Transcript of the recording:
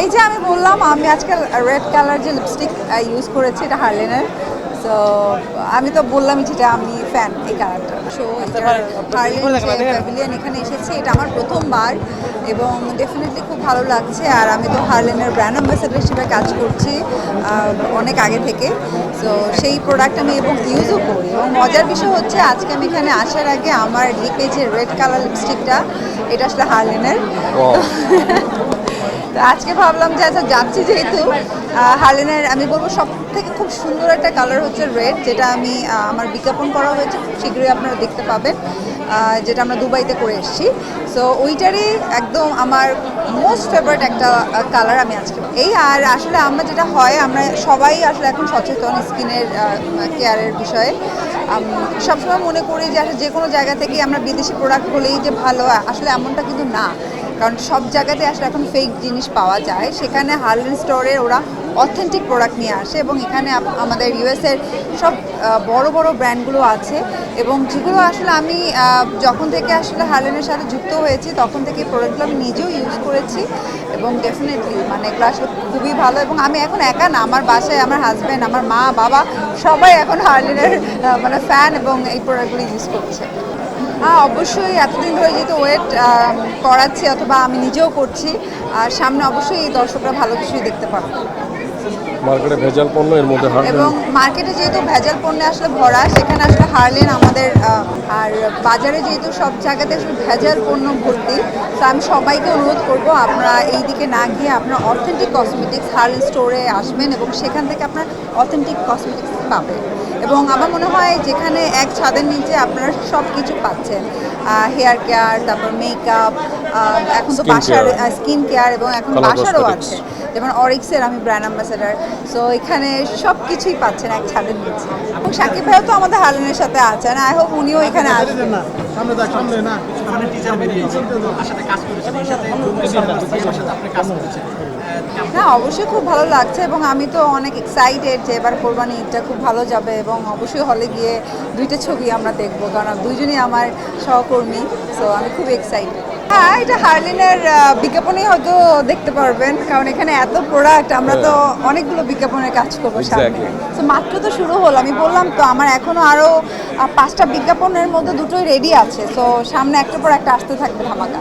এই যে আমি বললাম আমি আজকাল রেড কালার যে লিপস্টিক ইউজ করেছি এটা হার্লেনের তো আমি তো বললামই যেটা আমি ফ্যান এই কালারটা সো হার্লেন এখানে এসেছে এটা আমার প্রথমবার এবং ডেফিনেটলি খুব ভালো লাগছে। আর আমি তো হার্লেনের ব্র্যান্ড অ্যাম্বাসেডার হিসেবে কাজ করছি অনেক আগে থেকে। সো সেই প্রোডাক্ট আমি এবং ইউজও করি। এবং মজার বিষয় হচ্ছে আজকে আমি এখানে আসার আগে আমার লিপে যে রেড কালার লিপস্টিকটা এটা আসলে হার্লেনের আজকে ভাবলাম যে আচ্ছা যাচ্ছি যেহেতু আহ, হার্লেনের আমি বলব সব থেকে খুব সুন্দর একটা কালার হচ্ছে রেড যেটা আমি আমার বিজ্ঞাপন করা হয়েছে খুব শীঘ্রই আপনারা দেখতে পাবেন যেটা আমরা দুবাইতে করে এসেছি। সো ওইটারই একদম আমার মোস্ট ফেভারিট একটা কালার আমি আজকে এই আর আসলে আমরা যেটা হয় আমরা সবাই আসলে এখন সচেতন স্কিনের কেয়ারের বিষয়ে। সবসময় মনে করি যে আসলে যে কোনো জায়গা থেকে আমরা বিদেশি প্রোডাক্ট হলেই যে ভালো আসলে এমনটা কিন্তু না। কারণ সব জায়গাতে আসলে এখন ফেক জিনিস পাওয়া যায়। সেখানে হার্লেন স্টোরে ওরা অথেন্টিক প্রোডাক্ট নিয়ে আসে এবং এখানে আমাদের ইউএসের সব বড় বড় ব্র্যান্ডগুলো আছে এবং যেগুলো আসলে আমি যখন থেকে আসলে হার্লেনের সাথে যুক্ত হয়েছি, তখন থেকে প্রোডাক্টগুলো আমি নিজেও ইউজ করেছি এবং ডেফিনেটলি মানে এগুলো আসলে খুবই ভালো এবং আমি এখন একা না, আমার বাসায় আমার হাজব্যান্ড আমার মা, বাবা সবাই এখন হার্লেনের মানে ফ্যান এবং এই প্রোডাক্টগুলো ইউজ করছে। হ্যাঁ অবশ্যই এতদিন ধরে যেহেতু ওয়েট করাচ্ছি অথবা আমি নিজেও করছি আর সামনে অবশ্যই এই দর্শকরা ভালো কিছুই দেখতে পাবে। মার্কেটে ভেজাল পণ্য এর মধ্যে এবং মার্কেটে যেহেতু ভেজাল পণ্যে আসলে ভরা সেখানে আসলে হারলেন আমাদের আর বাজারে যেহেতু সব জায়গাতে আসলে ভেজাল পণ্য ভর্তি তো আমি সবাইকে অনুরোধ করব আপনারা এই দিকে না গিয়ে আপনার অথেন্টিক কসমেটিক্স হার্লেন স্টোরে আসবেন এবং সেখান থেকে আপনার অথেন্টিক কসমেটিক্স পাবেন। এবং আমার মনে হয় যেখানে এক ছাদের নিচে আপনারা সব কিছু পাচ্ছেন হেয়ার কেয়ার তারপর মেকআপ এখন তো বাসার স্কিন কেয়ার এবং এখন বাসারও আছে। যেমন অরিক্সের আমি ব্র্যান্ড অ্যাম্বাসেডার সো এখানে সব কিছুই পাচ্ছেন এক ছাদের নিচে। এবং সাকিব ভাইও তো আমাদের হারলেনের সাথে আছেন আই হোপ উনিও এখানে আসবেন। কাজ করেছেন। না অবশ্যই খুব ভালো লাগছে এবং আমি তো অনেক এক্সাইটেড যে এবার কোরবানি ঈদটা খুব ভালো যাবে এবং অবশ্যই হলে গিয়ে দুইটা ছবি আমরা দেখব কারণ দুইজনই আমার সহকর্মী সো আমি খুব এক্সাইটেড হ্যাঁ এটা হার্লিনের বিজ্ঞাপনেই হয়তো দেখতে পারবেন কারণ এখানে এত প্রোডাক্ট আমরা তো অনেকগুলো বিজ্ঞাপনের কাজ করব সামনে। তো মাত্র তো শুরু হলো আমি বললাম তো আমার এখনও আরও আহ, পাঁচটা বিজ্ঞাপনের মধ্যে দুটোই রেডি আছে তো সামনে একটার পর একটা আসতে থাকবে ধামাকা।